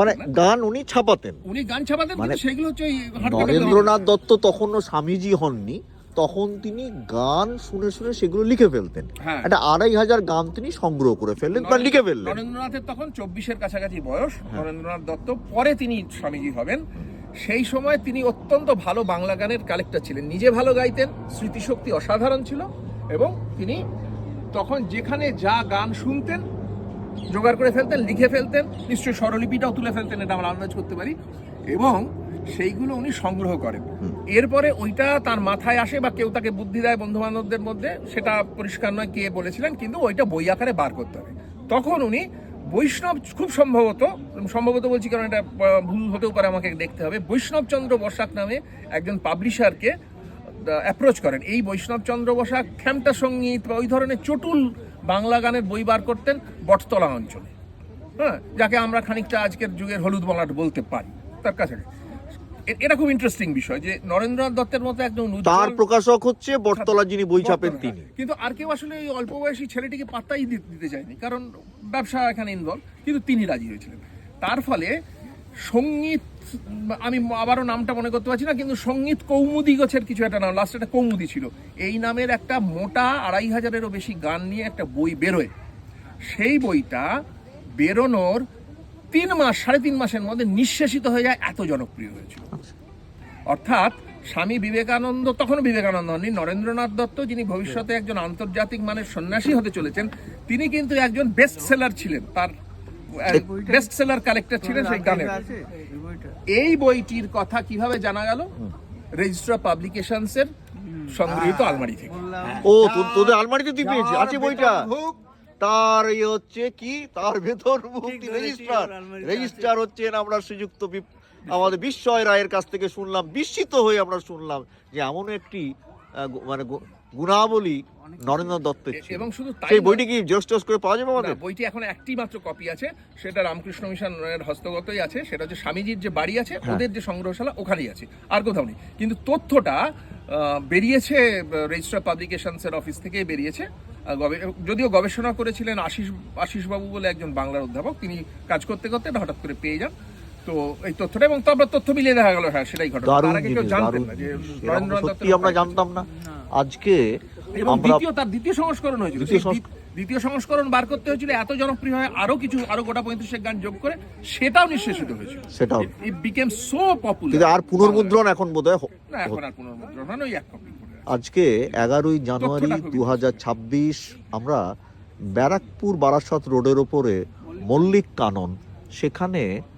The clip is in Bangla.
মানে গান উনি ছাপাতেন। উনি গান ছাপাতেন মানে সেগুলো হচ্ছে নরেন্দ্রনাথ দত্ত তখনও স্বামীজি হননি তখন তিনি গান শুনে শুনে সেগুলো লিখে ফেলতেন। হ্যাঁ। একটা আড়াই হাজার গান তিনি সংগ্রহ করে ফেললেন বা লিখে ফেললেন। নরেন্দ্রনাথের তখন চব্বিশের কাছাকাছি বয়স নরেন্দ্রনাথ দত্ত পরে তিনি স্বামীজি হবেন। সেই সময় তিনি অত্যন্ত ভালো বাংলা গানের কালেক্টর ছিলেন। নিজে ভালো গাইতেন স্মৃতিশক্তি অসাধারণ ছিল এবং তিনি তখন যেখানে যা গান শুনতেন জোগাড় করে ফেলতেন লিখে ফেলতেন নিশ্চয়ই স্বরলিপিটাও তুলে ফেলতেন এটা আমরা আন্দাজ করতে পারি। এবং সেইগুলো উনি সংগ্রহ করেন। এরপরে ওইটা তার মাথায় আসে বা কেউ তাকে বুদ্ধি দেয় বন্ধু বান্ধবদের মধ্যে সেটা পরিষ্কার নয় কে বলেছিলেন কিন্তু ওইটা বই আকারে বার করতে হবে তখন উনি বৈষ্ণব খুব সম্ভবত সম্ভবত বলছি কারণ এটা ভুল হতেও পারে আমাকে দেখতে হবে বৈষ্ণবচন্দ্র বসাক নামে একজন পাবলিশারকে অ্যাপ্রোচ করেন। এই বৈষ্ণবচন্দ্র বসাক খ্যামটা সংগীত বা ওই ধরনের চটুল বাংলা গানের বই বার করতেন বটতলা অঞ্চলে। হ্যাঁ যাকে আমরা খানিকটা আজকের যুগের হলুদ মলাট বলতে পারি। তার কাছে এটা খুব ইন্টারেস্টিং বিষয় যে নরেন্দ্রনাথ দত্তের মতো একজন তার প্রকাশক হচ্ছে বটতলা যিনি বই ছাপেন তিনি। কিন্তু আর কেউ আসলে এই অল্প বয়সী ছেলেটিকে পাত্তাই দিতে চায়নি। কারণ ব্যবসা এখানে ইনভলভ কিন্তু তিনি রাজি হয়েছিলেন। তার ফলে সংগীত, আমি আবারও নামটা মনে করতে পারছি না, কিন্তু সংগীত কৌমুদি গোছের কিছু একটা নাম লাস্ট একটা কৌমুদি ছিল। এই নামের একটা মোটা আড়াই হাজারেরও বেশি গান নিয়ে একটা বই বেরোয়। সেই বইটা বেরোনোর তিন মাস, সাড়ে তিন মাসের মধ্যে নিঃশেষিত হয়ে যায়, এত জনপ্রিয় হয়েছিল। অর্থাৎ স্বামী বিবেকানন্দ, তখনও বিবেকানন্দ হননি, নরেন্দ্রনাথ দত্ত, যিনি ভবিষ্যতে একজন আন্তর্জাতিক মানের সন্ন্যাসী হতে চলেছেন, তিনি কিন্তু একজন বেস্ট সেলার ছিলেন। তার বেস্ট সেলার কালেক্টর ছিলেন সেই গানের। এই বইটির কথা কীভাবে জানা গেল? রেজিস্ট্রার পাবলিকেশনস এর সংগৃহীত আলমারি থেকে। ও তোদের আলমারিতে তুই পেয়েছিস? আছে বইটা? তার ইয়ে হচ্ছে কি? তার ভেতর মুক্তি রেজিস্ট্রার রেজিস্ট্রার হচ্ছেন আমরা শ্রীযুক্ত আমাদের বিস্ময় রায়ের কাছ থেকে শুনলাম বিস্মিত হয়ে আমরা শুনলাম যে এমন একটি মানে গুণাবলী নরেন্দ্র দত্তের। এবং শুধু তাই সেই বইটি কি জেরক্স টেরক্স করে পাওয়া যাবে আমাদের বইটি এখন একটি মাত্র কপি আছে সেটা রামকৃষ্ণ মিশনের হস্তগতই আছে সেটা হচ্ছে স্বামীজির যে বাড়ি আছে হ্যাঁ। ওদের যে সংগ্রহশালা ওখানেই আছে আর কোথাও নেই কিন্তু তথ্যটা বেরিয়েছে রেজিস্ট্রার পাবলিকেশনস এর অফিস থেকে বেরিয়েছে যদিও গবেষণা করেছিলেন আশিস আশিস বাবু বলে একজন বাংলার অধ্যাপক তিনি কাজ করতে করতে হঠাৎ করে পেয়ে যান তো এই তথ্যটা এবং তারপর তথ্য মিলিয়ে দেখা গেল হ্যাঁ সেটাই ঘটনা। তার আগে কেউ জানতেন না যে জিনিস। এরকম নরেন্দ্রনাথ সত্যি আমরা জানতাম না। আজকে এবং দ্বিতীয় তার দ্বিতীয় সংস্করণ হয়েছিল। দ্বিতীয় সংস্করণ বার করতে হয়েছিল এত জনপ্রিয় হয় আরও কিছু আরও গোটা পঁয়ত্রিশের গান যোগ করে সেটাও নিঃশেষিত হয়েছিল। সেটাও। ইট বিকেম সো পপুলার কিন্তু আর পুনর্মুদ্রণ এখন বোধহয় না এখন আর পুনর্মুদ্রণ হয় ওই এক কপি আজকে এগারোই জানুয়ারি দু আমরা ব্যারাকপুর বারাসত রোডের ওপরে মল্লিক কানন সেখানে